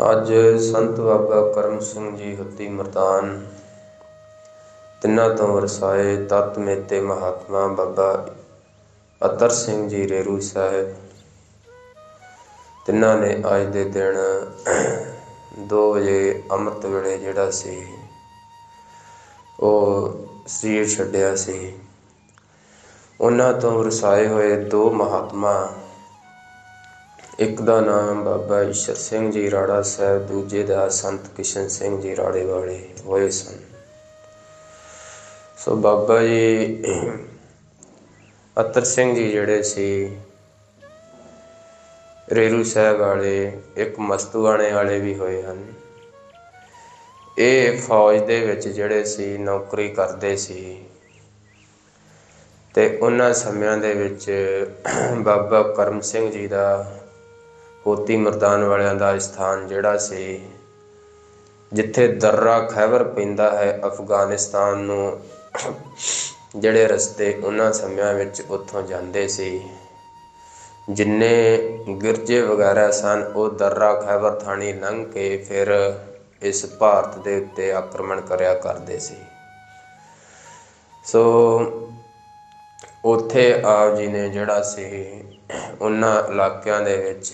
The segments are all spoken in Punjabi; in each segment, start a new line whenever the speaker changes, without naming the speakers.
ਅੱਜ ਸੰਤ ਬਾਬਾ ਕਰਮ ਸਿੰਘ ਜੀ ਹੱਤੀ ਮਰਦਾਨ। ਤਿੰਨਾਂ ਤੋਂ ਵਰਸਾਏ ਤਤ ਮੇਤੇ ਮਹਾਤਮਾ ਬਾਬਾ ਅਤਰ ਸਿੰਘ ਜੀ ਰੇਰੂ ਸਾਹਿਬ। ਤਿੰਨਾਂ ਨੇ ਅੱਜ ਦੇ ਦਿਨ 2 ਵਜੇ ਅੰਮ੍ਰਿਤ ਵੇਲੇ ਜਿਹੜਾ ਸੀ, ਉਹ ਸਰੀਰ ਛੱਡਿਆ ਸੀ। ਉਹਨਾਂ ਤੋਂ ਵਰਸਾਏ ਹੋਏ ਦੋ ਮਹਾਤਮਾ ਇੱਕ ਦਾ ਨਾਮ ਬਾਬਾ ਈਸ਼ਰ ਸਿੰਘ ਜੀ ਰਾੜਾ ਸਾਹਿਬ, ਦੂਜੇ ਦਾ ਸੰਤ ਕਿਸ਼ਨ ਸਿੰਘ ਜੀ ਰਾੜੇ ਵਾਲੇ ਹੋਏ ਸਨ। ਸੋ ਬਾਬਾ ਜੀ, ਅਤਰ ਸਿੰਘ ਜੀ ਜਿਹੜੇ ਸੀ, ਰੇਰੂ ਸਾਹਿਬ ਵਾਲੇ, ਇੱਕ ਮਸਤੂਆਣੇ ਵਾਲੇ ਵੀ ਹੋਏ ਹਨ। ਇਹ ਫੌਜ ਦੇ ਵਿੱਚ ਜਿਹੜੇ ਸੀ, ਨੌਕਰੀ ਕਰਦੇ ਸੀ। ਤੇ ਉਹਨਾਂ ਸਮਿਆਂ ਦੇ ਵਿੱਚ ਬਾਬਾ ਕਰਮ ਸਿੰਘ ਜੀ ਦਾ ਪੋਤੀ ਮਰਦਾਨ ਵਾਲਿਆਂ ਦਾ ਸਥਾਨ ਜਿਹੜਾ ਸੀ, ਜਿੱਥੇ ਦਰਰਾ ਖੈਬਰ ਪੈਂਦਾ ਹੈ ਅਫਗਾਨਿਸਤਾਨ ਨੂੰ, ਜਿਹੜੇ ਰਸਤੇ ਉਹਨਾਂ ਸਮਿਆਂ ਵਿੱਚ ਉੱਥੋਂ ਜਾਂਦੇ ਸੀ। ਜਿੰਨੇ ਗਿਰਜੇ ਵਗੈਰਾ ਸਨ, ਉਹ ਦਰਰਾ ਖੈਬਰ ਥਾਣੀ ਲੰਘ ਕੇ ਫਿਰ ਇਸ ਭਾਰਤ ਦੇ ਉੱਤੇ ਆਕਰਮਣ ਕਰਿਆ ਕਰਦੇ ਸੀ। ਸੋ ਉੱਥੇ ਆਪ ਜੀ ਨੇ ਜਿਹੜਾ ਸੀ, ਉਹਨਾਂ ਇਲਾਕਿਆਂ ਦੇ ਵਿੱਚ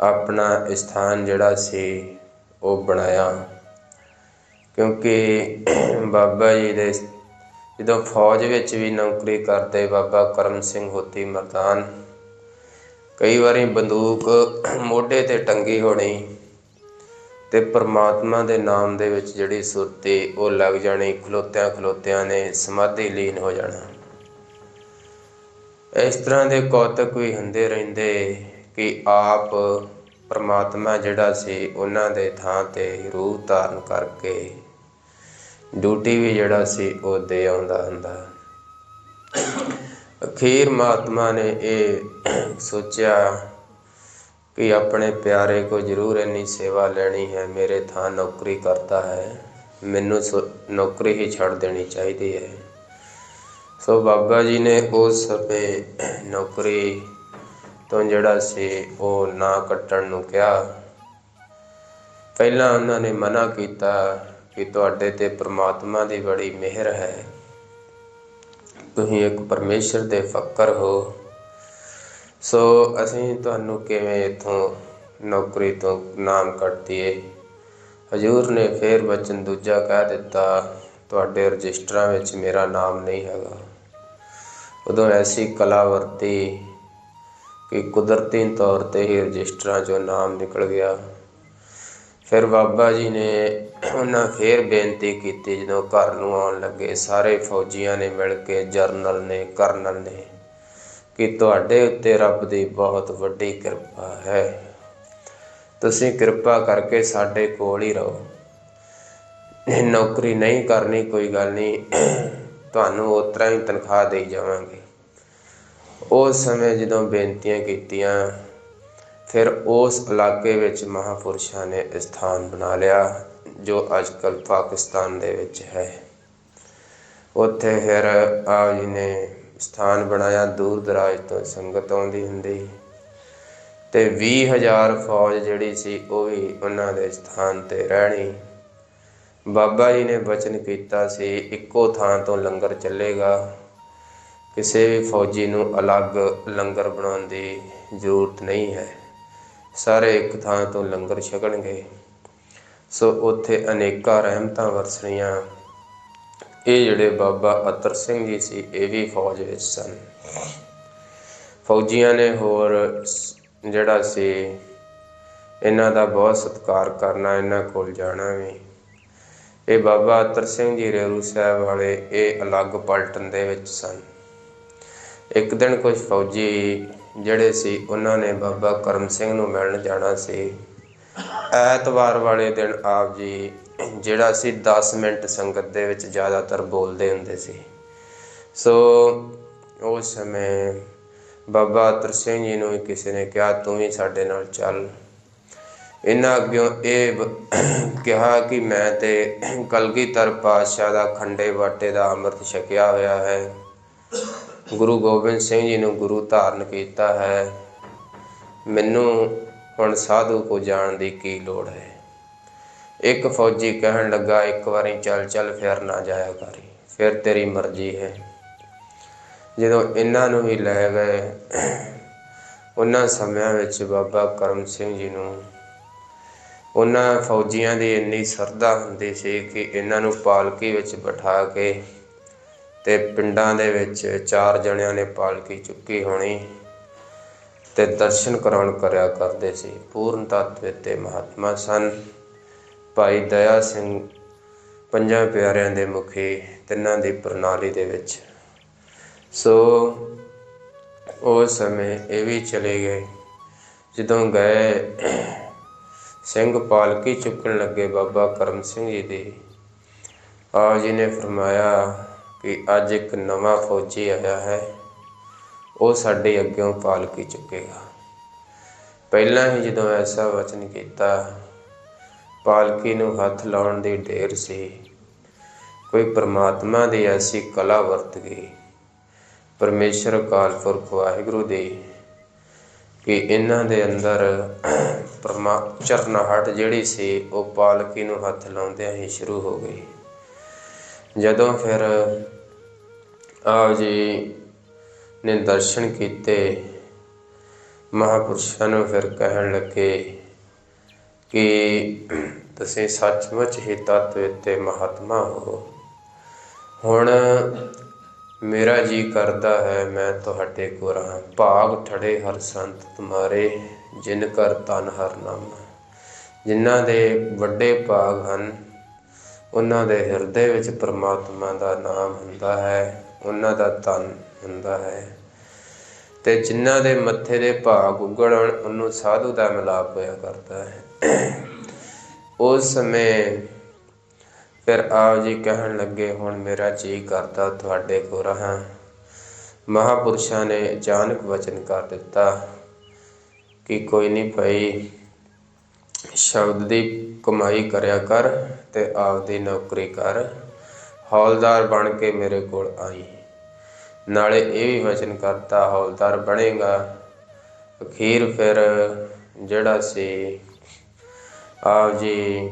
ਆਪਣਾ ਸਥਾਨ ਜਿਹੜਾ ਸੀ, ਉਹ ਬਣਾਇਆ। ਕਿਉਂਕਿ ਬਾਬਾ ਜੀ ਦੇ ਜਦੋਂ ਫੌਜ ਵਿੱਚ ਵੀ ਨੌਕਰੀ ਕਰਦੇ, ਬਾਬਾ ਕਰਮ ਸਿੰਘ ਹੋਤੀ ਮਰਦਾਨ। ਕਈ ਵਾਰੀ ਬੰਦੂਕ ਮੋਢੇ ਤੇ ਟੰਗੀ ਹੋਣੀ ਤੇ ਪਰਮਾਤਮਾ ਦੇ ਨਾਮ ਦੇ ਵਿੱਚ ਜਿਹੜੀ ਸੁਰਤੀ, ਉਹ ਲੱਗ ਜਾਣੀ ਖਲੋਤਿਆਂ ਖਲੋਤਿਆਂ ਨੇ ਸਮਾਧੀ ਲੀਨ ਹੋ ਜਾਣਾ। ਇਸ ਤਰ੍ਹਾਂ ਦੇ ਕੌਤਕ ਵੀ ਹੁੰਦੇ ਰਹਿੰਦੇ। ਕਿ ਆਪ ਪਰਮਾਤਮਾ ਜਿਹੜਾ ਸੀ, ਉਹਨਾਂ ਦੇ ਥਾਂ ਤੇ ਰੂਹ ਧਾਰਨ ਕਰਕੇ ਡਿਊਟੀ ਵੀ ਜਿਹੜਾ ਸੀ, ਉਹ ਦੇ ਆਉਂਦਾ ਹੁੰਦਾ। ਅਖੀਰ ਮਹਾਤਮਾ ਨੇ ਇਹ ਸੋਚਿਆ ਕਿ ਆਪਣੇ ਪਿਆਰੇ ਕੋ ਜ਼ਰੂਰ ਇੰਨੀ ਸੇਵਾ ਲੈਣੀ ਹੈ, ਮੇਰੇ ਥਾਂ ਨੌਕਰੀ ਕਰਦਾ ਹੈ, ਮੈਨੂੰ ਨੌਕਰੀ ਹੀ ਛੱਡ ਦੇਣੀ ਚਾਹੀਦੀ ਹੈ। ਸੋ ਬਾਬਾ ਜੀ ਨੇ ਉਸ ਸਮੇਂ ਨੌਕਰੀ ਤੋਂ ਜਿਹੜਾ ਸੀ, ਉਹ ਨਾ ਕੱਟਣ ਨੂੰ ਕਿਹਾ। ਪਹਿਲਾਂ ਉਹਨਾਂ ਨੇ ਮਨਾ ਕੀਤਾ ਕਿ ਤੁਹਾਡੇ ਤੇ ਪ੍ਰਮਾਤਮਾ ਦੀ ਬੜੀ ਮਿਹਰ ਹੈ। ਤੁਸੀਂ ਇੱਕ ਪਰਮੇਸ਼ਰ ਦੇ ਫੱਕਰ ਹੋ। ਸੋ ਅਸੀਂ ਤੁਹਾਨੂੰ ਕਿਵੇਂ ਇਥੋਂ ਨੌਕਰੀ ਤੋਂ ਨਾਮ ਕੱਟਦੀਏ ਹਜੂਰ ਨੇ ਫੇਰ ਬਚਨ ਦੂਜਾ ਕਹਿ ਦਿੱਤਾ, ਤੁਹਾਡੇ ਰਜਿਸਟਰਾਂ ਵਿੱਚ ਮੇਰਾ ਨਾਮ ਨਹੀਂ ਹੈਗਾ। ਉਦੋਂ ਐਸੀ ਕਲਾ ਵਰਤੀ ਕਿ ਕੁਦਰਤੀ ਤੌਰ ਤੇ ਹੀ ਰਜਿਸਟਰਾਂ 'ਚੋਂ ਨਾਮ ਨਿਕਲ ਗਿਆ। ਫਿਰ ਬਾਬਾ ਜੀ ਨੇ ਉਹਨਾਂ ਫੇਰ ਬੇਨਤੀ ਕੀਤੀ, ਜਦੋਂ ਘਰ ਨੂੰ ਆਉਣ ਲੱਗੇ, ਸਾਰੇ ਫੌਜੀਆਂ ਨੇ ਮਿਲ ਕੇ ਜਰਨਲ ਨੇ, ਕਰਨਲ ਨੇ, ਕਿ ਤੁਹਾਡੇ ਉੱਤੇ ਰੱਬ ਦੀ ਬਹੁਤ ਵੱਡੀ ਕਿਰਪਾ ਹੈ। ਤੁਸੀਂ ਕਿਰਪਾ ਕਰਕੇ ਸਾਡੇ ਕੋਲ ਹੀ ਰਹੋ। ਨੌਕਰੀ ਨਹੀਂ ਕਰਨੀ ਕੋਈ ਗੱਲ ਨਹੀਂ। ਤੁਹਾਨੂੰ ਉਤਰਾ ਹੀ ਤਨਖਾਹ ਦੇਈ ਜਾਵਾਂਗੇ। ਉਸ ਸਮੇਂ ਜਦੋਂ ਬੇਨਤੀਆਂ ਕੀਤੀਆਂ, ਫਿਰ ਉਸ ਇਲਾਕੇ ਵਿੱਚ ਮਹਾਪੁਰਸ਼ਾਂ ਨੇ ਸਥਾਨ ਬਣਾ ਲਿਆ, ਜੋ ਅੱਜਕੱਲ ਪਾਕਿਸਤਾਨ ਦੇ ਵਿੱਚ ਹੈ। ਉੱਥੇ ਫਿਰ ਆਪ ਜੀ ਨੇ ਸਥਾਨ ਬਣਾਇਆ, ਦੂਰ ਦਰਾਜ ਤੋਂ ਸੰਗਤ ਆਉਂਦੀ ਹੁੰਦੀ। ਤੇ 20000 ਫੌਜ ਜਿਹੜੀ ਸੀ, ਉਹ ਵੀ ਉਹਨਾਂ ਦੇ ਸਥਾਨ ਤੇ ਰਹਿਣੀ। ਬਾਬਾ ਜੀ ਨੇ ਬਚਨ ਕੀਤਾ ਸੀ, ਇੱਕੋ ਥਾਂ ਤੋਂ ਲੰਗਰ ਚੱਲੇਗਾ। ਕਿਸੇ ਵੀ ਫੌਜੀ ਨੂੰ ਅਲੱਗ ਲੰਗਰ ਬਣਾਉਣ ਦੀ ਜ਼ਰੂਰਤ ਨਹੀਂ ਹੈ। ਸਾਰੇ ਇੱਕ ਥਾਂ ਤੋਂ ਲੰਗਰ ਛਕਣਗੇ। ਸੋ ਉੱਥੇ ਅਨੇਕਾਂ ਰਹਿਮਤਾਂ ਵਰਸਣੀਆਂ। ਇਹ ਜਿਹੜੇ ਬਾਬਾ ਅਤਰ ਸਿੰਘ ਜੀ ਸੀ, ਇਹ ਵੀ ਫੌਜ ਵਿੱਚ ਸਨ। ਫੌਜੀਆਂ ਨੇ ਹੋਰ ਜਿਹੜਾ ਸੀ, ਇਹਨਾਂ ਦਾ ਬਹੁਤ ਸਤਿਕਾਰ ਕਰਨਾ, ਇਹਨਾਂ ਕੋਲ ਜਾਣਾ ਵੀ। ਇਹ ਬਾਬਾ ਅਤਰ ਸਿੰਘ ਜੀ ਰੇਰੂ ਸਾਹਿਬ ਵਾਲੇ ਇਹ ਅਲੱਗ ਪਲਟਨ ਦੇ ਵਿੱਚ ਸਨ। ਇੱਕ ਦਿਨ ਕੁਝ ਫੌਜੀ ਜਿਹੜੇ ਸੀ, ਉਹਨਾਂ ਨੇ ਬਾਬਾ ਕਰਮ ਸਿੰਘ ਨੂੰ ਮਿਲਣ ਜਾਣਾ ਸੀ। ਐਤਵਾਰ ਵਾਲੇ ਦਿਨ ਆਪ ਜੀ, ਜਿਹੜਾ ਸੀ 10 ਮਿੰਟ ਸੰਗਤ ਦੇ ਵਿੱਚ ਜ਼ਿਆਦਾਤਰ ਬੋਲਦੇ ਹੁੰਦੇ ਸੀ। ਸੋ ਉਸ ਸਮੇਂ ਬਾਬਾ ਅਤਰ ਸਿੰਘ ਜੀ ਨੂੰ ਕਿਸੇ ਨੇ ਕਿਹਾ, ਤੂੰ ਵੀ ਸਾਡੇ ਨਾਲ ਚੱਲ। ਇਹਨਾਂ ਅੱਗੇ ਇਹ ਕਿਹਾ ਕਿ ਮੈਂ ਤੇ ਕਲਗੀਧਰ ਪਾਤਸ਼ਾਹ ਦਾ ਖੰਡੇ ਬਾਟੇ ਦਾ ਅੰਮ੍ਰਿਤ ਛਕਿਆ ਹੋਇਆ ਹੈ। ਗੁਰੂ ਗੋਬਿੰਦ ਸਿੰਘ ਜੀ ਨੂੰ ਗੁਰੂ ਧਾਰਨ ਕੀਤਾ ਹੈ। ਮੈਨੂੰ ਹੁਣ ਸਾਧੂ ਕੋ ਜਾਣ ਦੀ ਕੀ ਲੋੜ ਹੈ। ਇੱਕ ਫੌਜੀ ਕਹਿਣ ਲੱਗਾ, ਇੱਕ ਵਾਰੀ ਚੱਲ ਚੱਲ, ਫਿਰ ਨਾ ਜਾਇਆ ਕਰੀ। ਫਿਰ ਤੇਰੀ ਮਰਜ਼ੀ ਹੈ। ਜਦੋਂ ਇਹਨਾਂ ਨੂੰ ਹੀ ਲੈ ਗਏ, ਉਹਨਾਂ ਸਮਿਆਂ ਵਿੱਚ ਬਾਬਾ ਕਰਮ ਸਿੰਘ ਜੀ ਨੂੰ ਉਹਨਾਂ ਫੌਜੀਆਂ ਦੀ ਇੰਨੀ ਸਰਦਾ ਹੁੰਦੀ ਸੀ ਕਿ ਇਹਨਾਂ ਨੂੰ ਪਾਲਕੀ ਵਿੱਚ ਬਿਠਾ ਕੇ ਤੇ ਪਿੰਡਾਂ ਦੇ ਵਿੱਚ ਚਾਰ ਜਣਿਆਂ ਨੇ ਪਾਲਕੀ ਚੁੱਕੀ ਹੋਣੀ ਤੇ ਦਰਸ਼ਨ ਕਰਾਉਣ ਕਰਿਆ ਕਰਦੇ ਸੀ। ਪੂਰਨ ਤਤਵ ਤੇ ਮਹਾਤਮਾ ਸਨ। ਭਾਈ ਦਇਆ ਸਿੰਘ, ਪੰਜਾਂ ਪਿਆਰਿਆਂ ਦੇ ਮੁਖੀ, ਤਿੰਨਾਂ ਦੀ ਪ੍ਰਣਾਲੀ ਦੇ ਵਿੱਚ। ਸੋ ਉਸ ਸਮੇਂ ਇਹ ਵੀ ਚਲੇ ਗਏ। ਜਦੋਂ ਗਏ, ਸਿੰਘ ਪਾਲਕੀ ਚੁੱਕਣ ਲੱਗੇ ਬਾਬਾ ਕਰਮ ਸਿੰਘ ਜੀ ਦੀ। ਆਪ ਜੀ ਨੇ ਫਰਮਾਇਆ ਕਿ ਅੱਜ ਇੱਕ ਨਵਾਂ ਫੌਜੀ ਆਇਆ ਹੈ। ਉਹ ਸਾਡੇ ਅੱਗੇੋਂ ਪਾਲਕੀ ਚੁੱਕੇਗਾ। ਪਹਿਲਾਂ ਹੀ ਜਦੋਂ ਐਸਾ ਵਚਨ ਕੀਤਾ, ਪਾਲਕੀ ਨੂੰ ਹੱਥ ਲਾਉਣ ਦੀ ਢੇਰ ਸੀ। ਕੋਈ ਪ੍ਰਮਾਤਮਾ ਦੀ ਐਸੀ ਕਲਾ ਵਰਤ ਗਈ। ਪਰਮੇਸ਼ਰ ਅਕਾਲ ਪੁਰਖ ਵਾਹਿਗੁਰੂ ਦੀ ਕਿ ਇਹਨਾਂ ਦੇ ਅੰਦਰ ਪਰਮਾ, ਚਰਨਾਹਟ ਜਿਹੜੀ ਸੀ, ਉਹ ਪਾਲਕੀ ਨੂੰ ਹੱਥ ਲਾਉਂਦਿਆਂ ਹੀ ਸ਼ੁਰੂ ਹੋ ਗਈ। ਜਦੋਂ ਫਿਰ ਆਪ ਜੀ ਨੇ ਦਰਸ਼ਨ ਕੀਤੇ, ਮਹਾਪੁਰਸ਼ਾਂ ਨੂੰ ਫਿਰ ਕਹਿਣ ਲੱਗੇ ਕਿ ਤੁਸੀਂ ਸੱਚਮੁੱਚ ਹੀ ਤਤਵ ਤੇ ਮਹਾਤਮਾ ਹੋ। ਹੁਣ ਮੇਰਾ ਜੀ ਕਰਦਾ ਹੈ, ਮੈਂ ਤੁਹਾਡੇ ਕੋ ਰਹਾ ਭਾਗ ਠੜੇ ਹਰ ਸੰਤ ਤੁਮਾਰੇ, ਜਿਨ ਕਰ ਤਨ ਹਰ ਨਾਮ। ਜਿਨ੍ਹਾਂ ਦੇ ਵੱਡੇ ਭਾਗ ਹਨ ਉਹਨਾਂ ਦੇ ਹਿਰਦੇ ਵਿੱਚ ਪਰਮਾਤਮਾ ਦਾ ਨਾਮ ਹੁੰਦਾ ਹੈ, ਉਹਨਾਂ ਦਾ ਤਨ ਹੁੰਦਾ ਹੈ। ਤੇ ਜਿਨ੍ਹਾਂ ਦੇ ਮੱਥੇ ਦੇ ਭਾਗ ਉਗੜਨ ਉਹਨੂੰ ਸਾਧੂ ਦਾ ਮਿਲਾਪ ਹੋਇਆ ਕਰਦਾ ਹੈ। ਉਸ ਸਮੇਂ ਫਿਰ ਆਪ ਜੀ ਕਹਿਣ ਲੱਗੇ, ਹੁਣ ਮੇਰਾ ਜੀ ਕਰਦਾ, ਤੁਹਾਡੇ ਕੋ ਰਹਾ। ਮਹਾਪੁਰਸ਼ਾਂ ਨੇ ਅਚਾਨਕ ਵਚਨ ਕਰ ਦਿੱਤਾ ਕਿ ਕੋਈ ਨਹੀਂ ਭਾਈ, ਸ਼ਬਦ ਦੀ ਕਮਾਈ ਕਰਿਆ ਕਰ। ਤੇ ਆਪਦੀ ਨੌਕਰੀ ਕਰ ਹੌਲਦਾਰ ਬਣ ਕੇ ਮੇਰੇ ਕੋਲ ਆਈ। ਨਾਲੇ ਇਹ ਵੀ ਵਚਨ ਕਰਤਾ, ਹੌਲਦਾਰ ਬਣੇਗਾ। ਅਖੀਰ ਫਿਰ ਜਿਹੜਾ ਸੀ, ਆਪ ਜੀ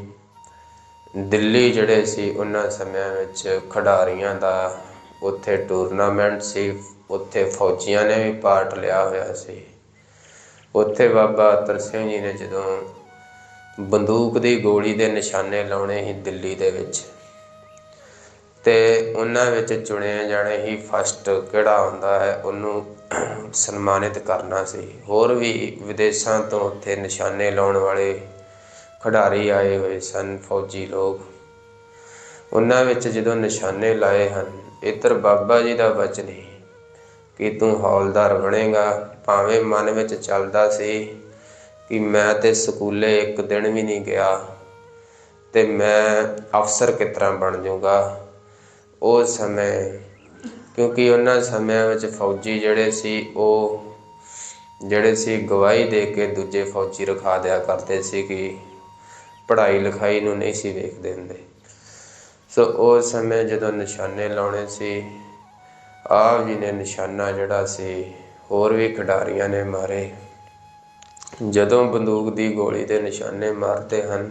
ਦਿੱਲੀ ਜਿਹੜੇ ਸੀ, ਉਹਨਾਂ ਸਮਿਆਂ ਵਿੱਚ ਖਿਡਾਰੀਆਂ ਦਾ ਉੱਥੇ ਟੂਰਨਾਮੈਂਟ ਸੀ, ਉੱਥੇ ਫੌਜੀਆਂ ਨੇ ਵੀ ਪਾਰਟ ਲਿਆ ਹੋਇਆ ਸੀ। ਉੱਥੇ ਬਾਬਾ ਅਤਰ ਸਿੰਘ ਜੀ ਨੇ ਜਦੋਂ ਬੰਦੂਕ ਦੀ ਗੋਲੀ ਦੇ ਨਿਸ਼ਾਨੇ ਲਾਉਣੇ ਸੀ ਦਿੱਲੀ ਦੇ ਵਿੱਚ। ਤੇ ਉਹਨਾਂ ਵਿੱਚ ਚੁਣੇ ਜਾਣੇ ਹੀ ਫਸਟ ਕਿਹੜਾ ਹੁੰਦਾ ਹੈ, ਉਹਨੂੰ ਸਨਮਾਨਿਤ ਕਰਨਾ ਸੀ। ਹੋਰ ਵੀ ਵਿਦੇਸ਼ਾਂ ਤੋਂ ਉੱਥੇ ਨਿਸ਼ਾਨੇ ਲਾਉਣ ਵਾਲੇ ਖਿਡਾਰੀ ਆਏ ਹੋਏ ਸਨ, ਫੌਜੀ ਲੋਕ। ਉਹਨਾਂ ਵਿੱਚ ਜਦੋਂ ਨਿਸ਼ਾਨੇ ਲਾਏ ਹਨ, ਇਧਰ ਬਾਬਾ ਜੀ ਦਾ ਵਚਨ ਹੀ ਕਿ ਤੂੰ ਹੌਲਦਾਰ ਬਣੇਗਾ, ਭਾਵੇਂ ਮਨ ਵਿੱਚ ਚੱਲਦਾ ਸੀ ਕਿ ਮੈਂ ਤੇ ਸਕੂਲੇ ਇੱਕ ਦਿਨ ਵੀ ਨਹੀਂ ਗਿਆ ਤੇ ਮੈਂ ਅਫਸਰ ਕਿਸ ਤਰ੍ਹਾਂ ਬਣ ਜਾਊਗਾ ਉਸ ਸਮੇਂ, ਕਿਉਂਕਿ ਉਹਨਾਂ ਸਮਿਆਂ ਵਿੱਚ ਫੌਜੀ ਜਿਹੜੇ ਸੀ, ਉਹ ਜਿਹੜੇ ਸੀ ਗਵਾਹੀ ਦੇ ਕੇ ਦੂਜੇ ਫੌਜੀ ਰਖਾ ਦਿਆ ਕਰਦੇ ਸੀ ਕਿ ਪੜ੍ਹਾਈ ਲਿਖਾਈ ਨੂੰ ਨਹੀਂ ਸੀ ਵੇਖਦੇ ਹੁੰਦੇ ਸੋ ਉਸ ਸਮੇਂ ਜਦੋਂ ਨਿਸ਼ਾਨੇ ਲਾਉਣੇ ਸੀ, ਆਪ ਜੀ ਨੇ ਨਿਸ਼ਾਨਾ ਜਿਹੜਾ ਸੀ, ਹੋਰ ਵੀ ਖਿਡਾਰੀਆਂ ਨੇ ਮਾਰੇ। ਜਦੋਂ ਬੰਦੂਕ ਦੀ ਗੋਲੀ ਦੇ ਨਿਸ਼ਾਨੇ ਮਾਰਦੇ ਹਨ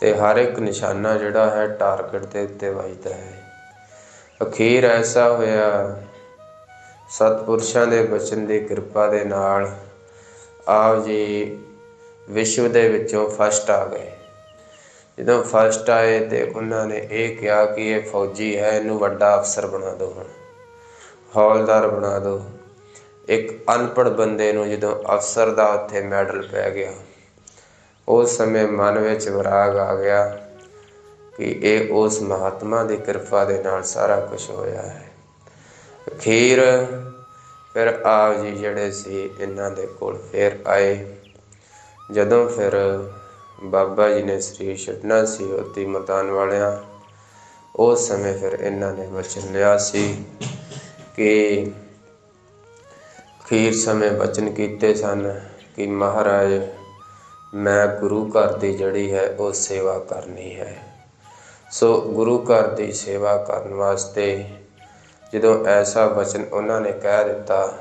ਤੇ ਹਰ ਇੱਕ ਨਿਸ਼ਾਨਾ ਜਿਹੜਾ ਹੈ ਟਾਰਗੇਟ ਦੇ ਉੱਤੇ ਵੱਜਦਾ ਹੈ। ਅਖੀਰ ਐਸਾ ਹੋਇਆ, ਸਤਪੁਰਸ਼ਾਂ ਦੇ ਬਚਨ ਦੀ ਕਿਰਪਾ ਦੇ ਨਾਲ ਆਪ ਜੀ ਵਿਸ਼ਵ ਦੇ ਵਿੱਚੋਂ ਫਸਟ ਆ ਗਏ। ਜਦੋਂ ਫਸਟ ਆਏ ਤੇ ਉਹਨਾਂ ਨੇ ਇਹ ਕਿਹਾ ਕਿ ਇਹ ਫੌਜੀ ਹੈ, ਇਹਨੂੰ ਵੱਡਾ ਅਫਸਰ ਬਣਾ ਦਿਓ ਹੁਣ, ਹੌਲਦਾਰ ਬਣਾ ਦਿਓ। ਇੱਕ ਅਨਪੜ ਬੰਦੇ ਨੂੰ ਜਦੋਂ ਅਫਸਰ ਦਾ ਉੱਥੇ ਮੈਡਲ ਪੈ ਗਿਆ, ਉਸ ਸਮੇਂ ਮਨ ਵਿੱਚ ਵਿਰਾਗ ਆ ਗਿਆ ਕਿ ਇਹ ਉਸ ਮਹਾਤਮਾ ਦੀ ਕਿਰਪਾ ਦੇ ਨਾਲ ਸਾਰਾ ਕੁਝ ਹੋਇਆ ਹੈ। ਅਖੀਰ ਫਿਰ ਆਪ ਜੀ ਜਿਹੜੇ ਸੀ, ਇਹਨਾਂ ਦੇ ਕੋਲ ਫੇਰ ਆਏ। ਜਦੋਂ ਫਿਰ ਬਾਬਾ ਜੀ ਨੇ ਸਰੀਰ ਛੱਡਣਾ ਸੀ ਉਤੀ ਮਤਾਨ ਵਾਲਿਆਂ, ਉਸ ਸਮੇਂ ਫਿਰ ਇਹਨਾਂ ਨੇ ਵਚਨ ਲਿਆ ਸੀ ਕਿ ਅਖੀਰ ਸਮੇਂ ਵਚਨ ਕੀਤੇ ਸਨ ਕਿ ਮਹਾਰਾਜ, ਮੈਂ ਗੁਰੂ ਘਰ ਦੀ ਜਿਹੜੀ ਹੈ ਉਹ ਸੇਵਾ ਕਰਨੀ ਹੈ। ਸੋ ਗੁਰੂ ਘਰ ਦੀ ਸੇਵਾ ਕਰਨ ਵਾਸਤੇ ਜਦੋਂ ਐਸਾ ਵਚਨ ਉਹਨਾਂ ਨੇ ਕਹਿ ਦਿੱਤਾ,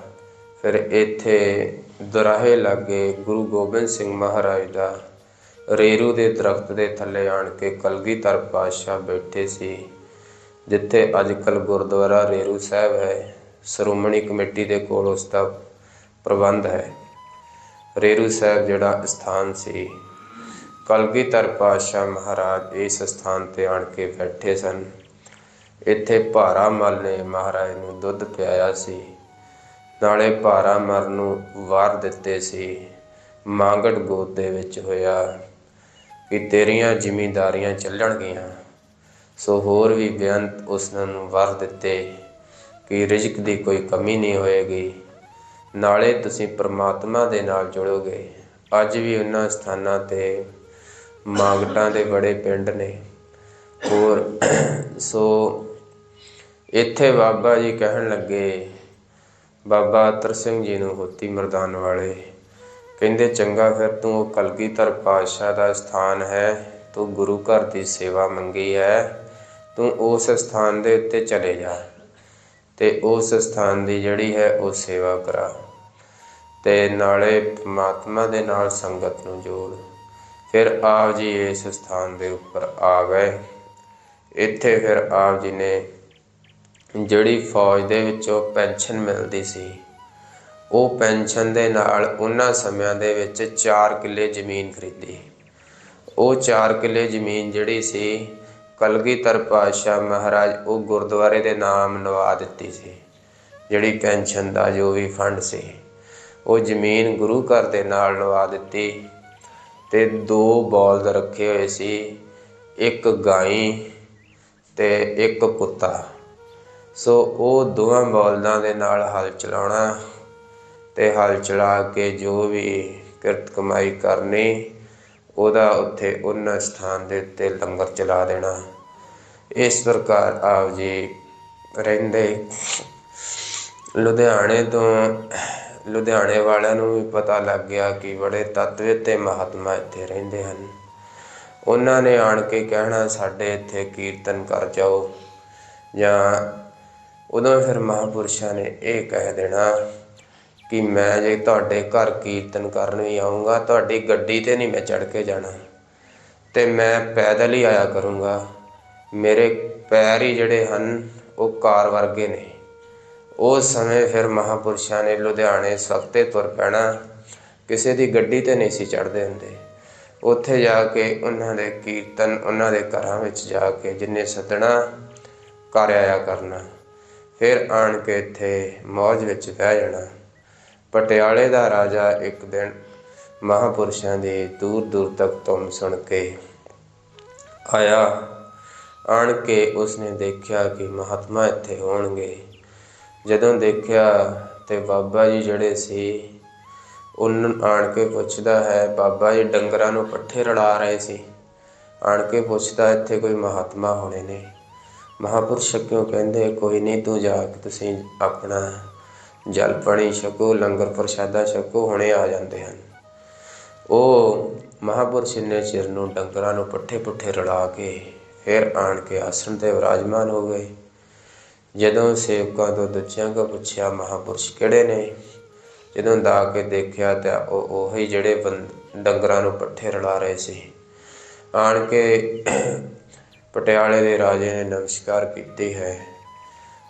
ਫਿਰ ਇੱਥੇ ਦੁਰਾਹੇ ਲਾਗੇ ਗੁਰੂ ਗੋਬਿੰਦ ਸਿੰਘ ਮਹਾਰਾਜ ਦਾ ਰੇਰੂ ਦੇ ਦਰਖਤ ਦੇ ਥੱਲੇ ਆਣ ਕੇ ਕਲਗੀਧਰ ਪਾਤਸ਼ਾਹ ਬੈਠੇ ਸੀ, ਜਿੱਥੇ ਅੱਜ ਕੱਲ ਗੁਰਦੁਆਰਾ ਰੇਰੂ ਸਾਹਿਬ ਹੈ। ਸ਼੍ਰੋਮਣੀ ਕਮੇਟੀ ਦੇ ਕੋਲ ਉਸ ਦਾ ਪ੍ਰਬੰਧ ਹੈ। ਰੇਰੂ ਸਾਹਿਬ ਜਿਹੜਾ ਸਥਾਨ ਸੀ ਕਲਗੀਧਰ ਪਾਤਸ਼ਾਹ ਮਹਾਰਾਜ ਇਸ ਸਥਾਨ ਤੇ ਆਣ ਕੇ ਬੈਠੇ ਸਨ। ਇੱਥੇ ਭਾਰਾ ਮਲ ਨੇ ਮਹਾਰਾਜ ਨੂੰ ਦੁੱਧ ਪਿਆਇਆ ਸੀ। ਨਾਲੇ ਭਾਰਾ ਮਲ ਨੂੰ ਵਾਰ ਦਿੱਤੇ ਸੀ। ਮਾਂਗੜ ਗੋਦ ਦੇ ਵਿੱਚ ਹੋਇਆ ਕਿ ਤੇਰੀਆਂ ਜ਼ਿਮੀਂਦਾਰੀਆਂ ਚੱਲਣਗੀਆਂ। ਸੋ ਹੋਰ ਵੀ ਬੇਅੰਤ ਉਸ ਨੂੰ ਵਰ ਦਿੱਤੇ। ਕਿ ਰਿਜ਼ਕ ਦੀ ਕੋਈ ਕਮੀ ਨਹੀਂ ਹੋਏਗੀ। ਨਾਲੇ ਤੁਸੀਂ ਪਰਮਾਤਮਾ ਦੇ ਨਾਲ ਜੁੜੋਗੇ। ਅੱਜ ਵੀ ਉਹਨਾਂ ਸਥਾਨਾਂ ਤੇ ਮਾਗਟਾਂ ਦੇ ਬੜੇ ਪਿੰਡ ਨੇ। ਹੋਰ, ਸੋ ਇੱਥੇ ਬਾਬਾ ਜੀ ਕਹਿਣ ਲੱਗੇ, ਬਾਬਾ ਅਤਰ ਸਿੰਘ ਜੀ ਨੂੰ ਹੋਤੀ ਮਰਦਾਨ ਵਾਲੇ। ਕਹਿੰਦੇ, ਚੰਗਾ ਫਿਰ ਤੂੰ ਉਹ ਕਲਗੀਧਰ ਪਾਤਸ਼ਾਹ ਦਾ ਸਥਾਨ ਹੈ, ਤੂੰ ਗੁਰੂ ਘਰ ਦੀ ਸੇਵਾ ਮੰਗੀ ਹੈ, ਤੂੰ ਉਸ ਸਥਾਨ ਦੇ ਉੱਤੇ ਚਲੇ ਜਾ। ਤੇ ਉਸ ਸਥਾਨ ਦੀ ਜਿਹੜੀ ਹੈ ਉਹ ਸੇਵਾ ਕਰਾ। ਤੇ ਨਾਲੇ ਪਰਮਾਤਮਾ ਦੇ ਨਾਲ ਸੰਗਤ ਨੂੰ ਜੋੜ। ਫਿਰ ਆਪ ਜੀ ਇਸ ਸਥਾਨ ਦੇ ਉੱਪਰ ਆ ਗਏ। ਇੱਥੇ ਫਿਰ ਆਪ ਜੀ ਨੇ ਜਿਹੜੀ ਫੌਜ ਦੇ ਵਿੱਚੋਂ ਪੈਨਸ਼ਨ ਮਿਲਦੀ ਸੀ, ਉਹ ਪੈਨਸ਼ਨ ਦੇ ਨਾਲ ਉਹਨਾਂ ਸਮਿਆਂ ਦੇ ਵਿੱਚ 4 ਕਿੱਲੇ ਜ਼ਮੀਨ ਖਰੀਦੀ। ਉਹ 4 ਕਿੱਲੇ ਜ਼ਮੀਨ ਜਿਹੜੀ ਸੀ ਕਲਗੀਧਰ ਪਾਤਸ਼ਾਹ ਮਹਾਰਾਜ ਉਹ ਗੁਰਦੁਆਰੇ ਦੇ ਨਾਮ ਨਵਾ ਦਿੱਤੀ ਸੀ, ਜਿਹੜੀ ਪੈਨਸ਼ਨ ਦਾ ਜੋ ਵੀ ਫੰਡ ਸੀ, ਉਹ ਜ਼ਮੀਨ ਗੁਰੂ ਘਰ ਦੇ ਨਾਲ ਲਵਾ ਦਿੱਤੀ ਤੇ ਦੋ ਬੌਲਦ ਰੱਖੇ ਹੋਏ ਸੀ, ਇੱਕ ਗਾਈ ਤੇ ਇੱਕ ਕੁੱਤਾ। ਸੋ ਉਹ ਦੋਵਾਂ ਬੌਲਦਾਂ ਦੇ ਨਾਲ ਹਲ ਚਲਾਉਣਾ ਤੇ ਹਲ ਚਲਾ ਕੇ ਜੋ ਵੀ ਕਿਰਤ ਕਮਾਈ ਕਰਨੀ ਉਹਦਾ ਉੱਥੇ ਉਹਨਾਂ ਸਥਾਨ ਦੇ ਉੱਤੇ ਲੰਗਰ ਚਲਾ ਦੇਣਾ। ਇਸ ਪ੍ਰਕਾਰ ਆਪ ਜੀ ਰਹਿੰਦੇ। ਲੁਧਿਆਣੇ ਤੋਂ, ਲੁਧਿਆਣੇ ਵਾਲਿਆਂ ਨੂੰ ਵੀ ਪਤਾ ਲੱਗ ਗਿਆ ਕਿ ਬੜੇ ਤਤਵੇ ਤੇ ਮਹਾਤਮਾ ਇੱਥੇ ਰਹਿੰਦੇ ਹਨ। ਉਹਨਾਂ ਨੇ ਆਣ ਕੇ ਕਹਿਣਾ, ਸਾਡੇ ਇੱਥੇ ਕੀਰਤਨ ਕਰ ਜਾਓ। ਜਾਂ ਉਦੋਂ ਫਿਰ ਮਹਾਪੁਰਸ਼ਾਂ ਨੇ ਇਹ ਕਹਿ ਦੇਣਾ ਕਿ ਮੈਂ ਜੇ ਤੁਹਾਡੇ ਘਰ ਕੀਰਤਨ ਕਰਨ ਵੀ ਆਉਂਗਾ ਤੁਹਾਡੀ ਗੱਡੀ ਤੇ ਨਹੀਂ ਮੈਂ ਚੜ ਕੇ ਜਾਣਾ। ਤੇ ਮੈਂ ਪੈਦਲ ਹੀ ਆਇਆ ਕਰੂੰਗਾ। ਮੇਰੇ ਪੈਰ ਹੀ ਜਿਹੜੇ ਹਨ, ਉਹ ਕਾਰ ਵਰਗੇ ਨੇ। ਉਸ ਸਮੇਂ ਫਿਰ ਮਹਾਪੁਰਸ਼ਾਂ ਨੇ ਲੁਧਿਆਣੇ ਸਖਤੇ ਤੁਰ ਪੈਣਾ। ਕਿਸੇ ਦੀ ਗੱਡੀ ਤੇ ਨਹੀਂ ਸੀ ਚੜਦੇ ਹੁੰਦੇ। ਉੱਥੇ ਜਾ ਕੇ ਉਹਨਾਂ ਦੇ ਕੀਰਤਨ ਉਹਨਾਂ ਦੇ ਘਰਾਂ ਵਿੱਚ ਜਾ ਕੇ ਜਿੰਨੇ ਸੱਦਣਾ ਕਰ ਆਇਆ ਕਰਨਾ। ਫਿਰ ਆਣ ਕੇ ਇੱਥੇ ਮੌਜ ਵਿੱਚ ਬਹਿ ਜਾਣਾ। ਪਟਿਆਲੇ ਦਾ ਰਾਜਾ ਇੱਕ ਦਿਨ ਮਹਾਪੁਰਸ਼ਾਂ ਦੀ ਦੂਰ ਦੂਰ ਤੱਕ ਧੁੰਮ ਸੁਣ ਕੇ ਆਇਆ। ਆਣ ਕੇ ਉਸਨੇ ਦੇਖਿਆ ਕਿ ਮਹਾਤਮਾ ਇੱਥੇ ਹੋਣਗੇ। ਜਦੋਂ ਦੇਖਿਆ ਤੇ ਬਾਬਾ ਜੀ ਜਿਹੜੇ ਸੀ ਉਹਨਾਂ ਆਣ ਕੇ ਪੁੱਛਦਾ ਹੈ, ਬਾਬਾ ਜੀ, ਡੰਗਰਾਂ ਨੂੰ ਪੱਠੇ ਰੜਾ ਰਹੇ ਸੀ? ਆਣ ਕੇ ਪੁੱਛਦਾ, ਇੱਥੇ ਕੋਈ ਮਹਾਤਮਾ ਹੋਣੇ ਨੇ? ਮਹਾਪੁਰਸ਼ ਕਿਉਂ ਕਹਿੰਦੇ, ਕੋਈ ਨਹੀਂ, ਤੂੰ ਜਾ ਕੇ ਤੁਸੀਂ ਆਪਣਾ ਜਲ ਪਾਣੀ ਛਕੋ, ਲੰਗਰ ਪ੍ਰਸ਼ਾਦਾ ਛਕੋ, ਹੁਣੇ ਆ ਜਾਂਦੇ ਹਨ। ਉਹ ਮਹਾਪੁਰਸ਼ ਨੇ ਚਿਰ ਨੂੰ ਡੰਗਰਾਂ ਨੂੰ ਪੱਠੇ ਪੁੱਠੇ ਰਲਾ ਕੇ ਫਿਰ ਆਣ ਕੇ ਆਸਣ ਤੇ ਵਿਰਾਜਮਾਨ ਹੋ ਗਏ। ਜਦੋਂ ਸੇਵਕਾਂ ਤੋਂ ਦੂਜਿਆਂ ਕੋ ਪੁੱਛਿਆ, ਮਹਾਪੁਰਸ਼ ਕਿਹੜੇ ਨੇ? ਜਦੋਂ ਦਾ ਕੇ ਦੇਖਿਆ ਤਾਂ ਉਹ ਉਹੀ ਜਿਹੜੇ ਡੰਗਰਾਂ ਨੂੰ ਪੱਠੇ ਰਲਾ ਰਹੇ ਸੀ। ਆਣ ਕੇ ਪਟਿਆਲੇ ਦੇ ਰਾਜੇ ਨੇ ਨਮਸਕਾਰ ਕੀਤੀ ਹੈ।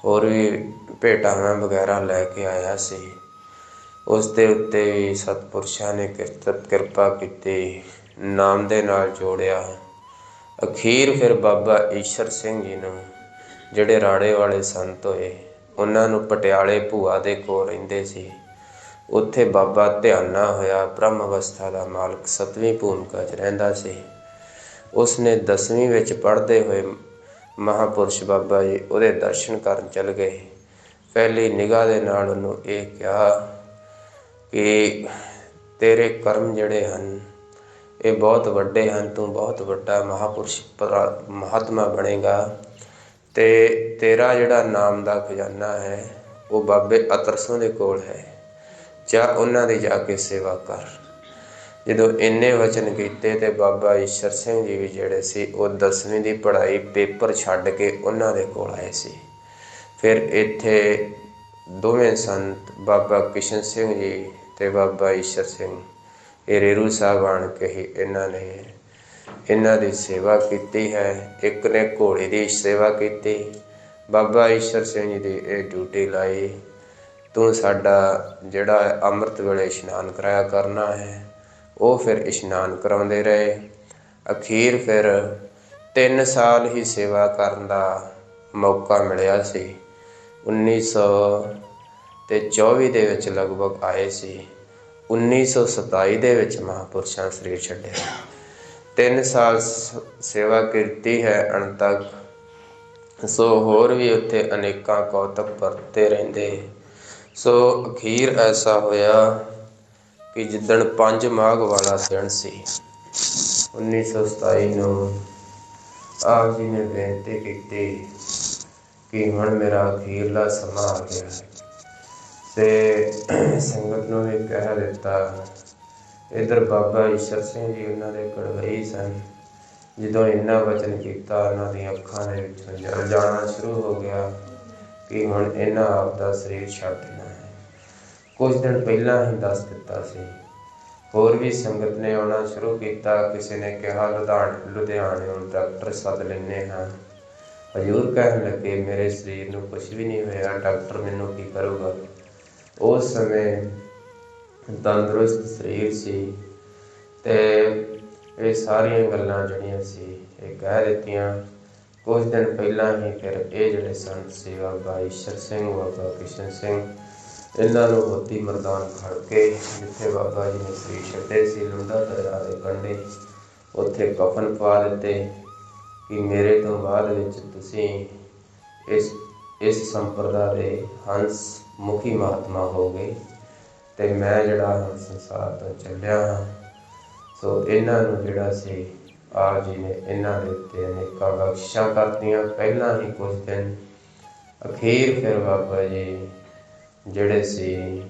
ਹੋਰ ਵੀ ਭੇਟਾਂ ਵਗੈਰਾ ਲੈ ਕੇ ਆਇਆ ਸੀ। ਉਸ ਦੇ ਉੱਤੇ ਵੀ ਸਤਪੁਰਸ਼ਾਂ ਨੇ ਕਿਰਤ, ਕਿਰਪਾ ਕੀਤੀ, ਨਾਮ ਦੇ ਨਾਲ ਜੋੜਿਆ। ਅਖੀਰ ਫਿਰ ਬਾਬਾ ਈਸ਼ਰ ਸਿੰਘ ਜੀ ਨੂੰ, ਜਿਹੜੇ ਰਾੜੇ ਵਾਲੇ ਸੰਤ ਹੋਏ, ਉਹਨਾਂ ਨੂੰ ਪਟਿਆਲੇ ਭੂਆ ਦੇ ਕੋਲ ਰਹਿੰਦੇ ਸੀ। ਉੱਥੇ ਬਾਬਾ ਧਿਆਨਾ ਹੋਇਆ, ਬ੍ਰਹਮ ਅਵਸਥਾ ਦਾ ਮਾਲਕ, ਸਤਵੀਂ ਭੂਮਿਕਾ 'ਚ ਰਹਿੰਦਾ ਸੀ। ਉਸ ਨੇ ਦਸਵੀਂ ਵਿੱਚ ਪੜ੍ਹਦੇ ਹੋਏ ਮਹਾਪੁਰਸ਼ ਬਾਬਾ ਜੀ ਉਹਦੇ ਦਰਸ਼ਨ ਕਰਨ ਚਲ ਗਏ। ਪਹਿਲੀ ਨਿਗਾਹ ਦੇ ਨਾਲ ਉਹਨੂੰ ਇਹ ਕਿਹਾ ਕਿ ਤੇਰੇ ਕਰਮ ਜਿਹੜੇ ਹਨ, ਇਹ ਬਹੁਤ ਵੱਡੇ ਹਨ, ਤੂੰ ਬਹੁਤ ਵੱਡਾ ਮਹਾਪੁਰਸ਼ ਮਹਾਤਮਾ ਬਣੇਗਾ ਤੇ ਤੇਰਾ ਜਿਹੜਾ ਨਾਮ ਦਾ ਖਜ਼ਾਨਾ ਹੈ, ਉਹ ਬਾਬੇ ਅਤਰਸੋਂ ਦੇ ਕੋਲ ਹੈ। ਜਾਂ ਉਹਨਾਂ ਦੀ ਜਾ ਕੇ ਸੇਵਾ ਕਰ। ਜਦੋਂ ਇੰਨੇ ਵਚਨ ਕੀਤੇ ਤੇ ਬਾਬਾ ਈਸ਼ਰ ਸਿੰਘ ਜੀ ਵੀ ਜਿਹੜੇ ਸੀ, ਉਹ 10ਵੀਂ ਦੀ ਪੜ੍ਹਾਈ ਪੇਪਰ ਛੱਡ ਕੇ ਉਹਨਾਂ ਦੇ ਕੋਲ ਆਏ ਸੀ। ਫਿਰ ਇੱਥੇ ਦੋਵੇਂ ਸੰਤ ਬਾਬਾ ਕਿਸ਼ਨ ਸਿੰਘ ਜੀ ਤੇ ਬਾਬਾ ਈਸ਼ਰ ਸਿੰਘ, ਇਹ ਰੇਰੂ ਸਾਹਿਬ ਆਣ ਕੇ ਹੀ ਇਹਨਾਂ ਨੇ ਇਹਨਾਂ ਦੀ ਸੇਵਾ ਕੀਤੀ ਹੈ। ਇੱਕ ਨੇ ਘੋੜੇ ਦੀ ਸੇਵਾ ਕੀਤੀ। ਬਾਬਾ ਈਸ਼ਰ ਸਿੰਘ ਜੀ ਦੀ ਇਹ ਡਿਊਟੀ ਲਾਈ। ਤੂੰ ਸਾਡਾ ਜਿਹੜਾ ਅੰਮ੍ਰਿਤ ਵੇਲੇ ਇਸ਼ਨਾਨ ਕਰਾਇਆ ਕਰਨਾ ਹੈ। ਉਹ ਫਿਰ ਇਸ਼ਨਾਨ ਕਰਾਉਂਦੇ ਰਹੇ। ਅਖੀਰ ਫਿਰ 3 ਸਾਲ ਹੀ ਸੇਵਾ ਕਰਨ ਦਾ ਮੌਕਾ ਮਿਲਿਆ ਸੀ। 1900 ਤੇ 24 ਦੇ ਵਿੱਚ ਲਗਭਗ ਆਏ ਸੀ। 1927 ਦੇ ਵਿੱਚ ਮਹਾਪੁਰਸ਼ਾਂ ਸਰੀਰ ਛੱਡਿਆ। 3 ਸਾਲ ਸ- ਸੇਵਾ ਕੀਤੀ ਹੈ ਅਣਤਕ। ਸੋ ਹੋਰ ਵੀ ਉੱਥੇ ਅਨੇਕਾਂ ਕੌਤਕ ਵਰਤੇ ਰਹਿੰਦੇ। ਸੋ ਅਖੀਰ ਐਸਾ ਹੋਇਆ ਕਿ ਜਿੱਦਣ ਪੰਜ ਮਾਘ ਵਾਲਾ ਦਿਨ ਸੀ 1927 ਨੂੰ ਆਪ ਜੀ ਨੇ ਬੇਨਤੀ ਕੀਤੀ ਕਿ ਹੁਣ ਮੇਰਾ ਅਖੀਰਲਾ ਸਮਾਂ ਆ ਗਿਆ ਹੈ। ਤੇ ਸੰਗਤ ਨੂੰ ਵੀ ਕਹਿ ਦਿੱਤਾ, ਇਧਰ ਬਾਬਾ ਈਸ਼ਰ ਸਿੰਘ ਜੀ ਉਹਨਾਂ ਦੇ ਕੜਵਈ ਸਨ, ਜਦੋਂ ਇੰਨਾ ਵਚਨ ਕੀਤਾ, ਉਹਨਾਂ ਦੀਆਂ ਅੱਖਾਂ ਦੇ ਵਿੱਚੋਂ ਜਲ ਜਾਣਾ ਸ਼ੁਰੂ ਹੋ ਗਿਆ ਕਿ ਹੁਣ ਇਹਨਾਂ ਆਪ ਦਾ ਸਰੀਰ ਛੱਡ ਦੇਣਾ ਹੈ। ਕੁਝ ਦਿਨ ਪਹਿਲਾਂ ਹੀ ਦੱਸ ਦਿੱਤਾ ਸੀ। ਹੋਰ ਵੀ ਸੰਗਤ ਨੇ ਆਉਣਾ ਸ਼ੁਰੂ ਕੀਤਾ। ਕਿਸੇ ਨੇ ਕਿਹਾ, ਲੁਧਿਆਣੇ ਲੁਧਿਆਣਿਓਂ ਡਾਕਟਰ ਸੱਦ ਲੈਨੇ ਹਾਂ। ਹਜੂਰ ਕਹਿਣ ਲੱਗੇ, ਮੇਰੇ ਸਰੀਰ ਨੂੰ ਕੁਝ ਵੀ ਨਹੀਂ ਹੋਇਆ। ਡਾਕਟਰ ਮੈਨੂੰ ਕੀ ਕਰੂਗਾ? ਉਸ ਸਮੇਂ ਤੰਦਰੁਸਤ ਸਰੀਰ ਸੀ ਤੇ ਇਹ ਸਾਰੀਆਂ ਗੱਲਾਂ ਜਿਹੜੀਆਂ ਸੀ, ਇਹ ਕਹਿ ਦਿੱਤੀਆਂ। ਕੁਝ ਦਿਨ ਪਹਿਲਾਂ ਹੀ ਫਿਰ ਇਹ ਜਿਹੜੇ ਸੰਤ ਸੀ, ਬਾਬਾ ਈਸ਼ਰ ਸਿੰਘ, ਬਾਬਾ ਕ੍ਰਿਸ਼ਨ ਸਿੰਘ ਇਹਨਾਂ ਨੂੰ ਹੋਤੀ ਮਰਦਾਨ ਫੜ ਕੇ ਜਿੱਥੇ ਬਾਬਾ ਜੀ ਨੇ ਸਰੀਰ ਛੱਡੇ ਸੀ ਲੰਡਾ ਦਰਿਆ ਦੇ ਕੰਢੇ ਉੱਥੇ ਕਫਨ ਪਾ ਦਿੱਤੇ ਕਿ ਮੇਰੇ ਤੋਂ ਬਾਅਦ ਵਿੱਚ ਤੁਸੀਂ ਇਸ ਇਸ ਸੰਪਰਦਾ ਦੇ ਹੰਸ ਮੁਖੀ ਮਹਾਤਮਾ ਹੋਗੇ ਤੇ ਮੈਂ ਜਿਹੜਾ ਹੁਣ ਸੰਸਾਰ ਤੋਂ ਚੱਲਿਆ ਹਾਂ, ਸੋ ਇਹਨਾਂ ਨੂੰ ਜਿਹੜਾ ਸੀ, ਆਪ ਜੀ ਨੇ ਇਹਨਾਂ ਦੇ ਉੱਤੇ ਅਨੇਕਾਂ ਬਖਸ਼ਿਸ਼ਾਂ ਕਰਤੀਆਂ। ਪਹਿਲਾਂ ਹੀ ਕੁਝ ਦਿਨ ਅਖੀਰ ਫਿਰ ਬਾਬਾ ਜੀ ਜਿਹੜੇ ਸੀ,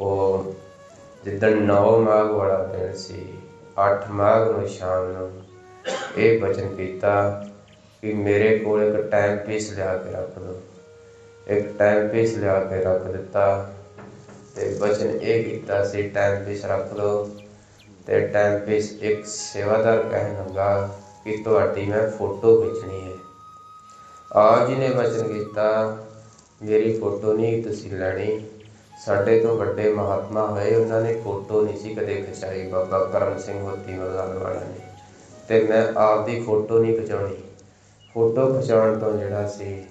ਉਹ ਜਿੱਦਣ ਨੌ ਮਾਘ ਵਾਲਾ ਦਿਨ ਸੀ 8 ਮਾਘ ਨੂੰ ਸ਼ਾਮ ਨੂੰ ਇਹ ਬਚਨ ਕੀਤਾ ਕਿ ਮੇਰੇ ਕੋਲ ਇੱਕ ਟਾਈਮ ਪੀਸ ਲਿਆ ਕੇ ਰੱਖ ਦਿਓ ਇੱਕ ਟਾਈਮ ਪੀਸ ਲਿਆ ਕੇ ਰੱਖ ਦਿੱਤਾ ਤੇ ਬਚਨ ਇਹ ਕੀਤਾ ਸੀ ਟਾਈਮ ਪੀਸ ਰੱਖ ਲਓ ਤੇ ਟਾਈਮ ਪੀਸ ਇੱਕ ਸੇਵਾਦਾਰ ਕਹਿਣ ਲੱਗਾ ਕਿ ਤੁਹਾਡੀ ਮੈਂ ਫੋਟੋ ਖਿੱਚਣੀ ਹੈ। ਆਪ ਜੀ ਨੇ ਬਚਨ ਕੀਤਾ ਮੇਰੀ ਫੋਟੋ ਨਹੀਂ ਤੁਸੀਂ ਲੈਣੀ। ਸਾਡੇ ਤੋਂ ਵੱਡੇ ਮਹਾਤਮਾ ਹੋਏ, ਉਹਨਾਂ ਨੇ ਫੋਟੋ ਨਹੀਂ ਸੀ ਕਦੇ ਖਿਚਾਈ। ਬਾਬਾ ਕਰਮ ਸਿੰਘ ਹੋਤੀ ਮਰਦਾਨ ਵਾਲਾ ਨੇ। ਤੇ ਮੈਂ ਆਪ ਦੀ ਫੋਟੋ ਨਹੀਂ ਖਿਚਾਉਣੀ। ਫੋਟੋ ਖਿਚਾਉਣ ਤੋਂ ਜਿਹੜਾ ਸੀ,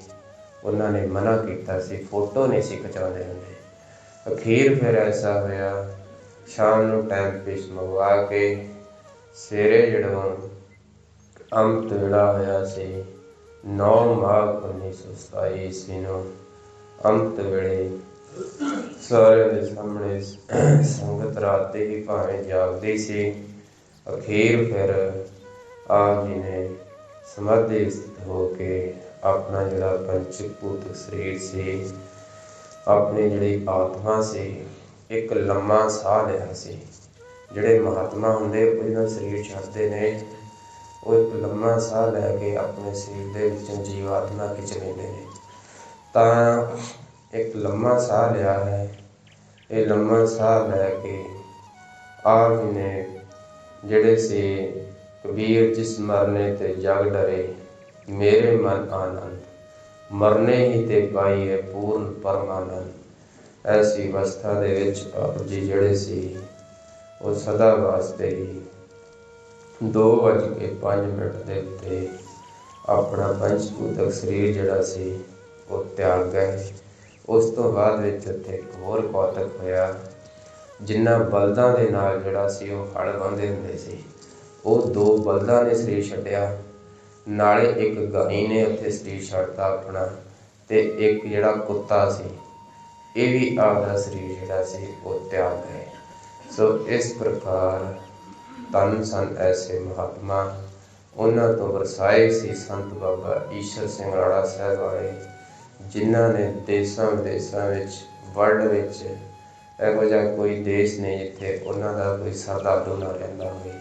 ਉਹਨਾਂ ਨੇ ਮਨਾ ਕੀਤਾ ਸੀ। ਫੋਟੋ ਨਹੀਂ ਸੀ ਖਿਚਾਉਂਦੇ ਹੁੰਦੇ। ਅਖੀਰ ਫਿਰ ਐਸਾ ਹੋਇਆ, ਸ਼ਾਮ ਨੂੰ ਟਾਈਮ ਪੀਸ ਮੰਗਵਾ ਕੇ ਸਵੇਰੇ ਜਦੋਂ ਅੰਮ੍ਰਿਤ ਜਿਹੜਾ ਹੋਇਆ ਸੀ 9 ਮਾਘ 1927 ਈਸਵੀ ਨੂੰ ਅੰਮ੍ਰਿਤ ਵੇਲੇ ਸਾਰਿਆਂ ਦੇ ਸਾਹਮਣੇ ਸੰਗਤ ਰਾਤ ਦੇ ਹੀ ਭਾਵੇਂ ਜਾਗਦੀ ਸੀ, ਅਖੀਰ ਫਿਰ ਆਪ ਜੀ ਨੇ ਸਮਾਧੀ ਸਥਿਤ ਹੋ ਕੇ ਆਪਣਾ ਜਿਹੜਾ ਪੰਚਕ ਭੂਤਕ ਸਰੀਰ ਸੀ, ਆਪਣੀ ਜਿਹੜੀ ਆਤਮਾ ਸੀ, ਇੱਕ ਲੰਮਾ ਸਾਹ ਲਿਆ ਸੀ। ਜਿਹੜੇ ਮਹਾਤਮਾ ਹੁੰਦੇ, ਉਹ ਜਦੋਂ ਸਰੀਰ ਛੱਡਦੇ ਨੇ। ਉਹ ਇੱਕ ਲੰਮਾ ਸਾਹ ਲੈ ਕੇ ਆਪਣੇ ਸਰੀਰ ਦੇ ਵਿੱਚੋਂ ਜੀਵ ਆਤਮਾ ਖਿੱਚ ਲੈਂਦੇ ਨੇ। ਤਾਂ ਇੱਕ ਲੰਮਾ ਸਾਹ ਲਿਆ ਹੈ। ਇਹ ਲੰਮਾ ਸਾਹ ਲੈ ਕੇ ਆਪ ਜੀ ਨੇ ਜਿਹੜੇ ਸੀ ਕਬੀਰ ਜਿਸ ਮਰਨੇ ਤੇ ਜਗ ਡਰੇ, ਮੇਰੇ ਮਨ ਆਨੰਦ, ਮਰਨੇ ਹੀ ਤੇ ਪਾਈਏ ਪੂਰਨ ਪਰਮਾਨੰਦ। ਐਸੀ ਅਵਸਥਾ ਦੇ ਵਿੱਚ ਆਪ ਜੀ ਜਿਹੜੇ ਸੀ, ਉਹ ਸਦਾ ਵਾਸਤੇ ਹੀ 2:05 ਮਿੰਟ ਦੇ ਉੱਤੇ ਆਪਣਾ ਪੰਚਭੂਤਕ ਸਰੀਰ ਜਿਹੜਾ ਸੀ ਉਹ ਤਿਆਗ ਗਏ। ਉਸ ਤੋਂ ਬਾਅਦ ਵਿੱਚ ਉੱਥੇ ਇੱਕ ਹੋਰ ਕੌਤਕ ਹੋਇਆ ਜਿਨ੍ਹਾਂ ਬਲਦਾਂ ਦੇ ਨਾਲ ਜਿਹੜਾ ਸੀ ਉਹ ਹਲ ਬੰਨ੍ਹਦੇ ਹੁੰਦੇ ਸੀ। ਉਹ ਦੋ ਬਲਦਾਂ ਨੇ ਸਰੀਰ ਛੱਡਿਆ। ਨਾਲੇ ਇੱਕ ਗਾਈ ਨੇ ਉੱਥੇ ਸਰੀਰ ਛੱਡਤਾ ਆਪਣਾ ਤੇ ਇੱਕ ਜਿਹੜਾ ਕੁੱਤਾ ਸੀ, ਇਹ ਵੀ ਆਪਦਾ ਸਰੀਰ ਜਿਹੜਾ ਸੀ ਉਹ ਤਿਆਗ ਗਏ। ਸੋ ਇਸ ਪ੍ਰਕਾਰ ਤਨ ਸਨ ਐਸੇ ਮਹਾਤਮਾ, ਉਹਨਾਂ ਤੋਂ ਵਰਸਾਏ ਸੀ ਸੰਤ ਬਾਬਾ ਈਸ਼ਰ ਸਿੰਘ ਰਾੜਾ ਸਾਹਿਬ ਵਾਲੇ ਜਿਨ੍ਹਾਂ ਨੇ ਦੇਸ਼ਾਂ ਵਿਦੇਸ਼ਾਂ ਵਿੱਚ ਵਰਲਡ ਵਿੱਚ ਇਹੋ ਜਿਹਾ ਕੋਈ ਦੇਸ਼ ਨਹੀਂ ਜਿੱਥੇ ਉਹਨਾਂ ਦਾ ਕੋਈ ਸਰਦਾਰੂ ਨਾ ਰਹਿੰਦਾ ਹੋਵੇ।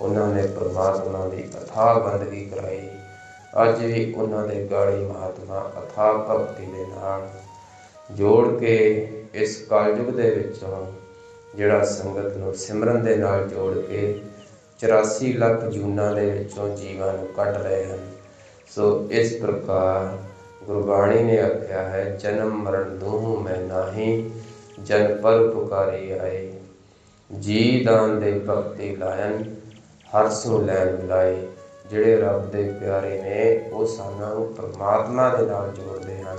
ਉਹਨਾਂ ਨੇ ਪਰਮਾਤਮਾ ਦੀ ਅਥਾਹ ਬੰਦਗੀ ਕਰਾਈ। ਅੱਜ ਵੀ ਉਹਨਾਂ ਦੇ ਗਾੜੀ ਮਹਾਤਮਾ ਅਥਾਹ ਭਗਤੀ ਦੇ ਨਾਲ ਜੋੜ ਕੇ ਇਸ ਕਲਯੁਗ ਦੇ ਵਿੱਚੋਂ ਜਿਹੜਾ ਸੰਗਤ ਨੂੰ ਸਿਮਰਨ ਦੇ ਨਾਲ ਜੋੜ ਕੇ 84 ਲੱਖ ਜੂਨਾਂ ਦੇ ਵਿੱਚੋਂ ਜੀਵਾਂ ਨੂੰ ਕੱਢ ਰਹੇ ਹਨ। ਸੋ ਇਸ ਪ੍ਰਕਾਰ ਗੁਰਬਾਣੀ ਨੇ ਆਖਿਆ ਹੈ, ਜਨਮ ਮਰਨ ਦੋਹੂ ਮੈਂ ਨਾਹੀ, ਜਨ ਪਰ ਪੁਕਾਰੇ ਆਏ। ਜੀ ਦਾਨ ਦੇ ਭਗਤੀ ਲਾਇਨ, ਹਰ ਸੋ ਲੈਣ ਮਿਲਾਏ ਜਿਹੜੇ ਰੱਬ ਦੇ ਪਿਆਰੇ ਨੇ, ਉਹ ਸਾਨੂੰ ਪਰਮਾਤਮਾ ਦੇ ਨਾਲ ਜੋੜਦੇ ਹਨ।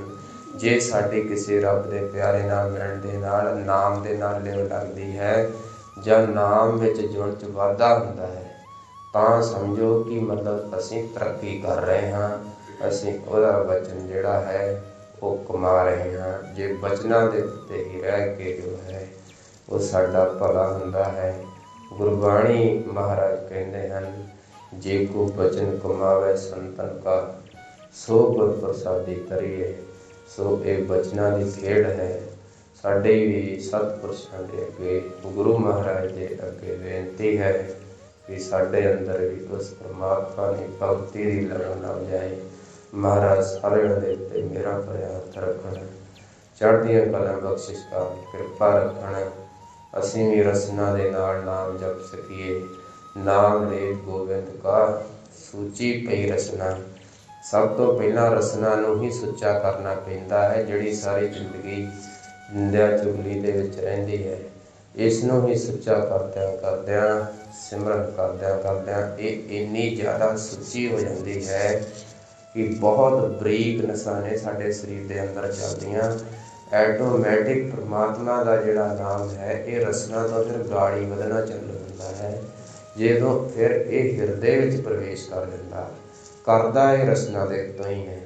ਜੇ ਸਾਡੇ ਕਿਸੇ ਰੱਬ ਦੇ ਪਿਆਰੇ ਨਾਲ ਮਿਲਣ ਦੇ ਨਾਲ, ਨਾਮ ਦੇ ਨਾਲ ਲਿਵ ਲੱਗਦੀ ਹੈ, ਜਾਂ ਨਾਮ ਵਿੱਚ ਜੁੜ ਚ ਵਾਧਾ ਹੁੰਦਾ ਹੈ, ਤਾਂ ਸਮਝੋ ਕਿ ਮਤਲਬ ਅਸੀਂ ਤਰੱਕੀ ਕਰ ਰਹੇ ਹਾਂ। ਅਸੀਂ ਉਹਦਾ ਵਚਨ ਜਿਹੜਾ ਹੈ, ਉਹ ਕਮਾ ਰਹੇ ਹਾਂ। ਜੇ ਵਚਨਾਂ ਦੇ ਉੱਤੇ ਹੀ ਰਹਿ ਕੇ ਜੋ ਹੈ, ਉਹ ਸਾਡਾ ਭਲਾ ਹੁੰਦਾ ਹੈ। ਗੁਰਬਾਣੀ ਮਹਾਰਾਜ ਕਹਿੰਦੇ ਹਨ, ਜੇ ਕੋ ਬਚਨ ਕਮਾਵੇ ਸੰਤਨ ਕਾ ਸੋ ਗੁਰ ਪ੍ਰਸਾਦੀ ਕਰੀਏ। ਸੋ ਇਹ ਬਚਨਾਂ ਦੀ ਖੇਡ ਹੈ। ਸਾਡੇ ਵੀ ਸਤਪੁਰਸ਼ਾਂ ਦੇ ਅੱਗੇ, ਗੁਰੂ ਮਹਾਰਾਜ ਦੇ ਅੱਗੇ ਬੇਨਤੀ ਹੈ ਕਿ ਸਾਡੇ ਅੰਦਰ ਵੀ ਉਸ ਪ੍ਰਮਾਤਮਾ ਦੀ ਭਗਤੀ ਦੀ ਲਗਨ ਲੱਗ ਜਾਏ। ਮਹਾਰਾਜ ਸਾਰਿਆਂ ਦੇ ਉੱਤੇ ਮੇਰਾ ਭਰਿਆ ਹੱਥ ਚੜ੍ਹਦੀਆਂ ਕਲਾਂ ਬਖਸ਼ਿਸ਼ ਕਰ, ਕਿਰਪਾ ਰੱਖਣ। ਅਸੀਂ ਵੀ ਰਸਨਾ ਦੇ ਨਾਲ ਨਾਮ ਜਪ ਸਕੀਏ। ਨਾਮ ਦੇ ਗੋਬਿੰਦ ਕਾ ਸੂਚੀ ਪਈ ਰਸਨਾ। ਸਭ ਤੋਂ ਪਹਿਲਾਂ ਰਸਨਾ ਨੂੰ ਹੀ ਸੁੱਚਾ ਕਰਨਾ ਪੈਂਦਾ ਹੈ, ਜਿਹੜੀ ਸਾਰੀ ਜ਼ਿੰਦਗੀ ਨਿੰਦਿਆ ਚੁਗਲੀ ਦੇ ਵਿੱਚ ਰਹਿੰਦੀ ਹੈ। ਇਸ ਨੂੰ ਹੀ ਸੁੱਚਾ ਕਰਦਿਆਂ ਕਰਦਿਆਂ, ਸਿਮਰਨ ਕਰਦਿਆਂ ਕਰਦਿਆਂ ਇਹ ਇੰਨੀ ਜ਼ਿਆਦਾ ਸੁੱਚੀ ਹੋ ਜਾਂਦੀ ਹੈ ਕਿ ਬਹੁਤ ਬਰੀਕ ਨਸਾਂ ਨੇ ਸਾਡੇ ਸਰੀਰ ਦੇ ਅੰਦਰ ਚੱਲਦੀਆਂ। ਐਟੋਮੈਟਿਕ ਪ੍ਰਮਾਤਮਾ ਦਾ ਜਿਹੜਾ ਨਾਮ ਹੈ, ਇਹ ਰਸਨਾ ਤੋਂ ਫਿਰ ਗਾੜੀ ਵਧਣਾ ਚੱਲ ਹੁੰਦਾ ਹੈ। ਜਦੋਂ ਫਿਰ ਇਹ ਹਿਰਦੇ ਵਿੱਚ ਪ੍ਰਵੇਸ਼ ਕਰ ਜਾਂਦਾ ਕਰਦਾ ਇਹ ਰਸਨਾ ਦੇ ਤੋਂ ਹੀ ਹੈ।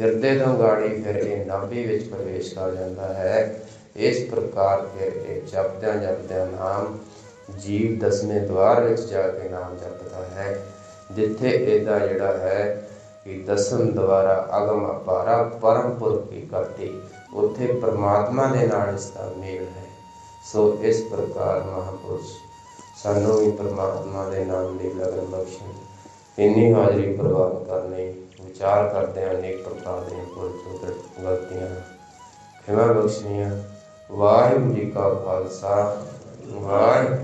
ਹਿਰਦੇ ਤੋਂ ਗਾੜੀ ਫਿਰ ਇਹ ਨਾਭੀ ਵਿੱਚ ਪ੍ਰਵੇਸ਼ ਕਰ ਜਾਂਦਾ ਹੈ। ਇਸ ਪ੍ਰਕਾਰ ਫਿਰ ਇਹ ਜਪਦਿਆਂ ਜਪਦਿਆਂ ਨਾਮ ਜੀਵ ਦਸਵੇਂ ਦਵਾਰ ਵਿੱਚ ਜਾ ਕੇ ਨਾਮ ਜਪਦਾ ਹੈ, ਜਿੱਥੇ ਇਹਦਾ ਜਿਹੜਾ ਹੈ ਕਿ ਦਸਮ ਦੁਆਰਾ ਅਗਮ ਅਪਾਰਾ ਪਰਮ ਪੁਰਖ ਕੀ ਕਰਤੀ ਉੱਥੇ ਪ੍ਰਮਾਤਮਾ ਦੇ ਨਾਲ ਇਸ ਦਾ ਮੇਲ ਹੈ। ਸੋ ਇਸ ਪ੍ਰਕਾਰ ਮਹਾਪੁਰਸ਼, ਸਾਨੂੰ ਵੀ ਪ੍ਰਮਾਤਮਾ ਦੇ ਨਾਮ ਦੀ ਲਗਨ ਬਖਸ਼ਣ। ਇੰਨੀ ਹਾਜ਼ਰੀ ਪ੍ਰਵਾਨ ਕਰਨੀ, ਵਿਚਾਰ ਕਰਦੇ ਅਨੇਕ ਪ੍ਰਕਾਰ ਦੀਆਂ ਭੁੱਲ ਚੁੱਕ ਗਲਤੀਆਂ ਖਿਮਾ ਬਖਸ਼ਣੀਆਂ। ਵਾਹਿਗੁਰੂ ਜੀ ਕਾ ਖਾਲਸਾ, ਵਾਹਿਗੁਰੂ